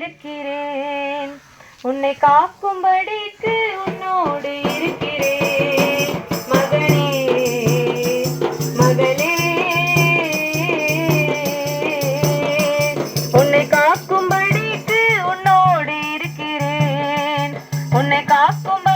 இருக்கிறேன். உன்னை காக்கும்படிக்கு உன்னோடு இருக்கிறேன். மகளே மகளே உன்னை காக்கும்படிக்கு உன்னோடு இருக்கிறேன். உன்னை காக்கும்